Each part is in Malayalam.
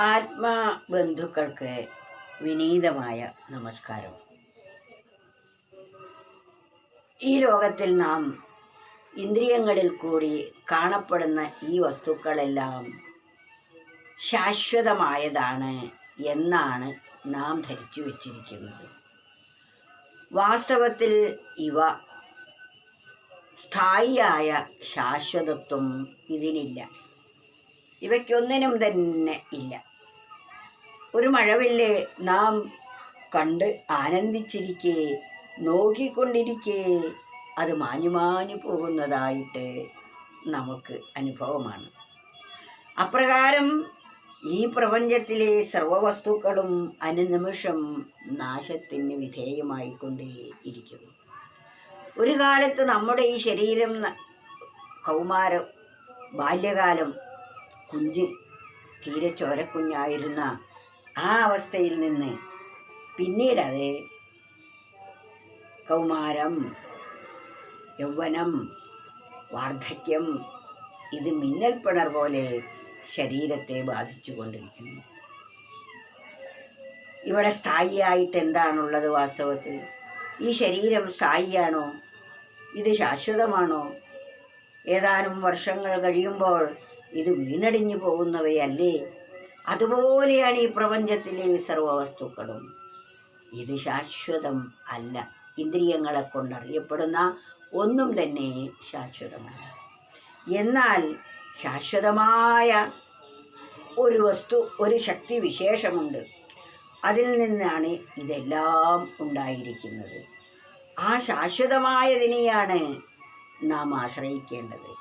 ആത്മബന്ധുക്കൾക്ക് വിനീതമായ നമസ്കാരം. ഈ ലോകത്തിൽ നാം ഇന്ദ്രിയങ്ങളിൽ കൂടി കാണപ്പെടുന്ന ഈ വസ്തുക്കളെല്ലാം ശാശ്വതമായതാണ് എന്നാണ് നാം ധരിച്ചു വച്ചിരിക്കുന്നത്. വാസ്തവത്തിൽ ഇവ സ്ഥായിയായ ശാശ്വതത്വം ഇതിനില്ല. ഇവയ്ക്കൊന്നിനും തന്നെ ഇല്ല. ഒരു മഴവില്ലേ? നാം കണ്ട് ആനന്ദിച്ചിരിക്കേ നോക്കിക്കൊണ്ടിരിക്കെ. അത് മാഞ്ഞു മാഞ്ഞു പോകുന്നതായിട്ട് നമുക്ക് അനുഭവമാണ്. അപ്രകാരം ഈ പ്രപഞ്ചത്തിലെ സർവവസ്തുക്കളും അനുനിമിഷം നാശത്തിന് വിധേയമായിക്കൊണ്ടേ ഇരിക്കുന്നു. ഒരു കാലത്ത് നമ്മുടെ ഈ ശരീരം കൗമാര ബാല്യകാലം കുഞ്ച് തീരെ ചോരക്കുഞ്ഞായിരുന്ന ആ അവസ്ഥയിൽ നിന്ന് പിന്നീട് അത് കൗമാരം യൗവനം വാർദ്ധക്യം ഇത് മിന്നൽപ്പിണർ പോലെ ശരീരത്തെ ബാധിച്ചു കൊണ്ടിരിക്കുന്നു. ഇവിടെ സ്ഥായിയായിട്ട് എന്താണുള്ളത് വാസ്തവത്തിൽ? ഈ ശരീരം സ്ഥായിയാണോ? ഇത് ശാശ്വതമാണോ? ഏതാനും വർഷങ്ങൾ കഴിയുമ്പോൾ ഇത് വീണടിഞ്ഞു പോകുന്നവയല്ലേ? അതുപോലെയാണ് ഈ പ്രപഞ്ചത്തിലെ സർവവസ്തുക്കളും. ഇത് ശാശ്വതം അല്ല. ഇന്ദ്രിയങ്ങളെ കൊണ്ടറിയപ്പെടുന്ന ഒന്നും തന്നെ ശാശ്വതമല്ല. എന്നാൽ ശാശ്വതമായ ഒരു വസ്തു ഒരു ശക്തി വിശേഷമുണ്ട്. അതിൽ നിന്നാണ് ഇതെല്ലാം ഉണ്ടായിരിക്കുന്നത്. ആ ശാശ്വതമായതിനെയാണ് നാം ആശ്രയിക്കേണ്ടത്.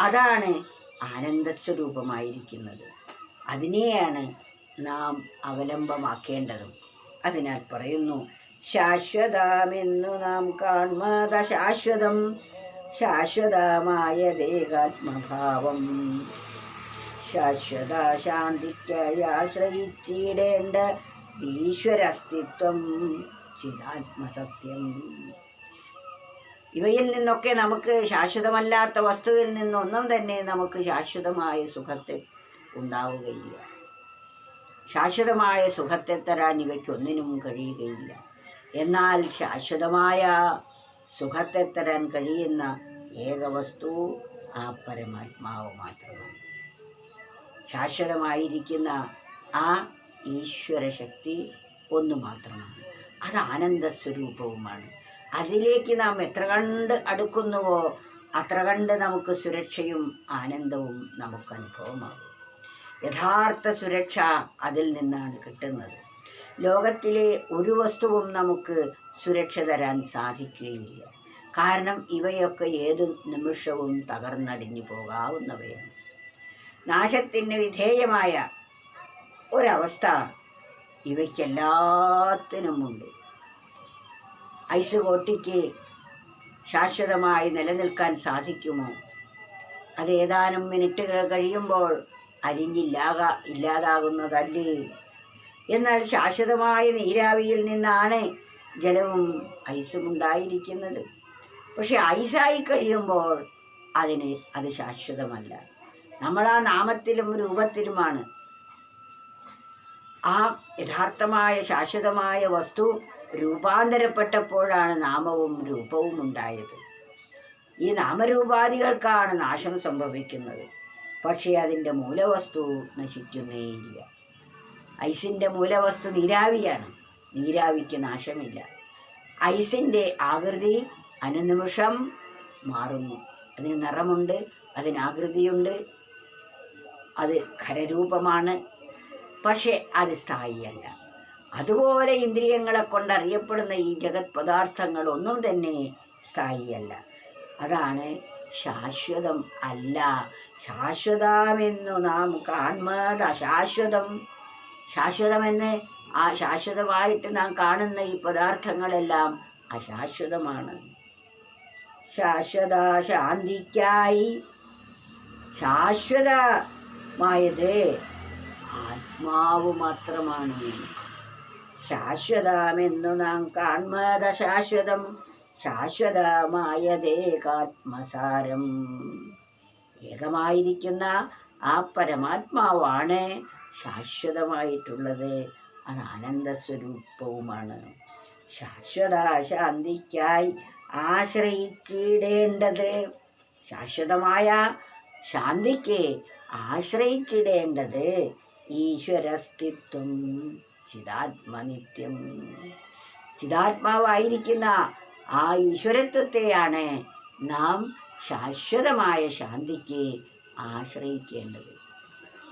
അതാണ് ആനന്ദസ്വരൂപമായിരിക്കുന്നത്. അതിനെയാണ് നാം അവലംബമാക്കേണ്ടതും. അതിനാൽ പറയുന്നു ശാശ്വതമെന്നു നാം കാൺമത ശാശ്വതം. ശാശ്വതമായ ദേഹാത്മഭാവം. ശാശ്വത ശാന്തിക്കായി ആശ്രയിച്ചിടേണ്ട ഈശ്വരസ്തിത്വം ചിതാത്മസത്യം ഇവയിൽ നിന്നൊക്കെ നമുക്ക് ശാശ്വതമല്ലാത്ത വസ്തുവിൽ നിന്നൊന്നും തന്നെ നമുക്ക് ശാശ്വതമായ സുഖത്തെ ഉണ്ടാവുകയില്ല. ശാശ്വതമായ സുഖത്തെ തരാൻ ഇവയ്ക്കൊന്നിനും കഴിയുകയില്ല. എന്നാൽ ശാശ്വതമായ സുഖത്തെ തരാൻ കഴിയുന്ന ഏക വസ്തു ആ പരമാത്മാവ് മാത്രമാണ്. ശാശ്വതമായിരിക്കുന്ന ആ ഈശ്വരശക്തി ഒന്ന് മാത്രമാണ്. അത് ആനന്ദ സ്വരൂപവുമാണ് അതിലേക്ക് നാം എത്ര കണ്ട് അടുക്കുന്നുവോ അത്ര കണ്ട് നമുക്ക് സുരക്ഷയും ആനന്ദവും നമുക്ക് അനുഭവമാകും. യഥാർത്ഥ സുരക്ഷ അതിൽ നിന്നാണ് കിട്ടുന്നത്. ലോകത്തിലെ ഒരു വസ്തുവും നമുക്ക് സുരക്ഷ തരാൻ സാധിക്കുകയില്ല. കാരണം ഇവയൊക്കെ ഏത് നിമിഷവും തകർന്നടിഞ്ഞു പോകാവുന്നവയാണ്. നാശത്തിന് വിധേയമായ ഒരവസ്ഥ ഇവയ്ക്കെല്ലാത്തിനുമുണ്ട്. ഐസ് കോട്ടിക്ക് ശാശ്വതമായി നിലനിൽക്കാൻ സാധിക്കുമോ? അത് ഏതാനും മിനിറ്റുകൾ കഴിയുമ്പോൾ അരിഞ്ഞില്ലാകാ ഇല്ലാതാകുന്നതല്ലേ? എന്നാൽ ശാശ്വതമായ നീരാവിയിൽ നിന്നാണ് ജലവും ഐസും ഉണ്ടായിരിക്കുന്നത്. പക്ഷെ ഐസായി കഴിയുമ്പോൾ അതിന് അത് ശാശ്വതമല്ല. നമ്മൾ ആ നാമത്തിലും രൂപത്തിലുമാണ്. ആ യഥാർത്ഥമായ ശാശ്വതമായ വസ്തു രൂപാന്തരപ്പെട്ടപ്പോഴാണ് നാമവും രൂപവും ഉണ്ടായത്. ഈ നാമരൂപാദികൾക്കാണ് നാശം സംഭവിക്കുന്നത്. പക്ഷേ അതിന്റെ മൂലവസ്തു നശിക്കുന്നേയില്ല. ഐസിന്റെ മൂലവസ്തു നീരാവിയാണ്. നീരാവിക്ക് നാശമില്ല. ഐസിന്റെ ആകൃതി അനുനിമിഷം മാറുന്നു. അതിന് നിറമുണ്ട് അതിന് ആകൃതിയുണ്ട് അത് ഖരരൂപമാണ്. പക്ഷേ അത് സ്ഥായിയല്ല. അതുപോലെ ഇന്ദ്രിയങ്ങളെ കൊണ്ടറിയപ്പെടുന്ന ഈ ജഗത് പദാർത്ഥങ്ങൾ ഒന്നും തന്നെ സ്ഥായിയല്ല. അതാണ് ശാശ്വതം അല്ല. ശാശ്വതമെന്നു നാം കാണുന്നത് അശാശ്വതം ശാശ്വതമെന്ന് ആ ശാശ്വതമായിട്ട് നാം കാണുന്ന ഈ പദാർത്ഥങ്ങളെല്ലാം അശാശ്വതമാണ്. ശാശ്വത ശാന്തിക്കായി ശാശ്വതമായത് ആത്മാവ് മാത്രമാണ്. ശാശ്വതമെന്നു നാം കാണുന്നത് ശാശ്വതം. ശാശ്വതമായതേകാത്മസാരം. ഏകമായിരിക്കുന്ന ആ പരമാത്മാവാണ് ശാശ്വതമായിട്ടുള്ളത്. അത് ആനന്ദസ്വരൂപവുമാണ്. ശാശ്വത ശാന്തിക്കായി ആശ്രയിച്ചിടേണ്ടത്. ശാശ്വതമായ ശാന്തിക്ക് ആശ്രയിച്ചിടേണ്ടത് ഈശ്വരസ്തിത്വം ചിതാത്മനിത്യം ചിതാത്മാവായിരിക്കുന്ന ആ ഈശ്വരത്വത്തെയാണ് നാം ശാശ്വതമായ ശാന്തിക്ക് ആശ്രയിക്കേണ്ടത്.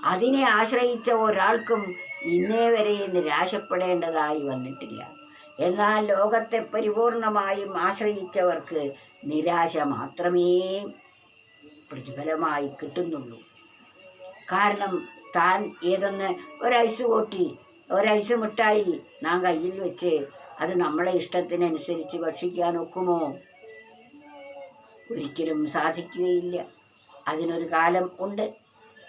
അതിനെ ആശ്രയിച്ച ഒരാൾക്കും ഇന്നേ വരെ നിരാശപ്പെടേണ്ടതായി വന്നിട്ടില്ല. എന്നാൽ ലോകത്തെ പരിപൂർണമായും ആശ്രയിച്ചവർക്ക് നിരാശ മാത്രമേ പ്രതിഫലമായി കിട്ടുന്നുള്ളൂ. കാരണം താൻ ഏതൊന്ന് ഒരൈസ് കൂട്ടി ഒരൈസ് മിഠായി നാം കയ്യിൽ വെച്ച് അത് നമ്മളെ ഇഷ്ടത്തിനനുസരിച്ച് ഭക്ഷിക്കാൻ ഒക്കുമോ ഒരിക്കലും സാധിക്കുകയില്ല. അതിനൊരു കാലം ഉണ്ട്.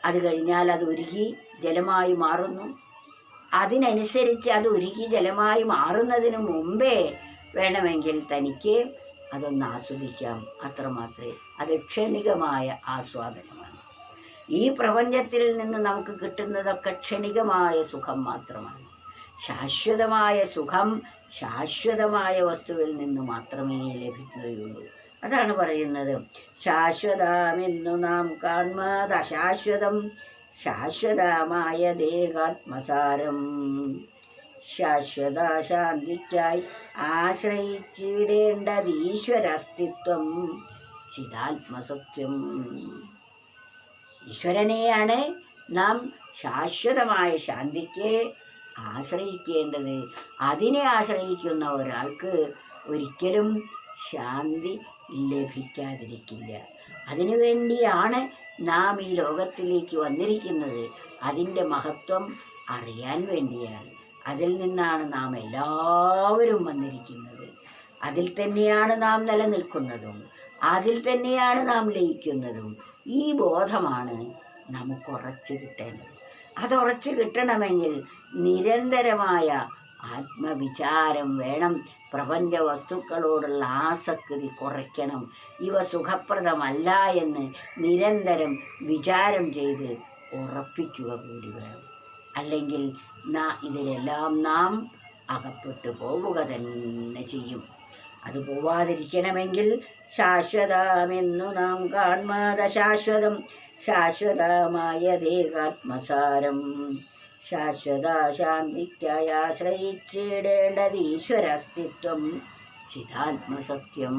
അത് കഴിഞ്ഞാൽ അത് ഉരുകി ജലമായി മാറുന്നു. അതിനനുസരിച്ച് അത് ഉരുകി ജലമായി മാറുന്നതിന് മുമ്പേ വേണമെങ്കിൽ തനിക്ക് അതൊന്ന് ആസ്വദിക്കാം. അത്രമാത്രമേ അത് ക്ഷണികമായ ആസ്വാദനമാണ്. ഈ പ്രപഞ്ചത്തിൽ നിന്ന് നമുക്ക് കിട്ടുന്നതൊക്കെ ക്ഷണികമായ സുഖം മാത്രമാണ്. ശാശ്വതമായ സുഖം ശാശ്വതമായ വസ്തുവിൽ നിന്ന് മാത്രമേ ലഭിക്കുകയുള്ളൂ. അതാണ് പറയുന്നത്. ശാശ്വതമെന്നു നാം കാൺമത് അശാശ്വതം. ശാശ്വതമായ ദേഹാത്മസാരം. ശാശ്വത ശാന്തിക്കായി ആശ്രയിച്ചിടേണ്ടത് ഈശ്വരസ്തിത്വം ചിതാത്മസത്യം ഈശ്വരനെയാണ് നാം ശാശ്വതമായ ശാന്തിക്ക് ആശ്രയിക്കേണ്ടത്. അതിനെ ആശ്രയിക്കുന്ന ഒരാൾക്ക് ഒരിക്കലും ശാന്തി ലഭിക്കാതിരിക്കില്ല. അതിനു വേണ്ടിയാണ് നാം ഈ ലോകത്തിലേക്ക് വന്നിരിക്കുന്നത്. അതിന്റെ മഹത്വം അറിയാൻ വേണ്ടിയാണ്. അതിൽ നിന്നാണ് നാം എല്ലാവരും വന്നിരിക്കുന്നത്. അതിൽ തന്നെയാണ് നാം നിലനിൽക്കുന്നതും. അതിൽ തന്നെയാണ് നാം ലയിക്കുന്നതും. ഈ ബോധമാണ് നമുക്ക് ഉറച്ചു കിട്ടേണ്ടത്. അത് ഉറച്ചു കിട്ടണമെങ്കിൽ നിരന്തരമായ ആത്മവിചാരം വേണം. പ്രപഞ്ച വസ്തുക്കളോടുള്ള ആസക്തി കുറയ്ക്കണം. ഇവ സുഖപ്രദമല്ല എന്ന് നിരന്തരം വിചാരം ചെയ്ത് ഉറപ്പിക്കുക കൂടി വേണം. അല്ലെങ്കിൽ ഇതിലെല്ലാം നാം അകപ്പെട്ടു പോവുക തന്നെ ചെയ്യും. അത് പോവാതിരിക്കണമെങ്കിൽ ശാശ്വതമെന്നു നാം കാൺമാത ശാശ്വതം. ശാശ്വതമായ ദേഹാത്മസാരം ശാശ്വത ശാന്തിക്കായി ആശ്രയിച്ചിടേണ്ടത് ഈശ്വരാസ്തിത്വം ചിതാത്മസത്യം.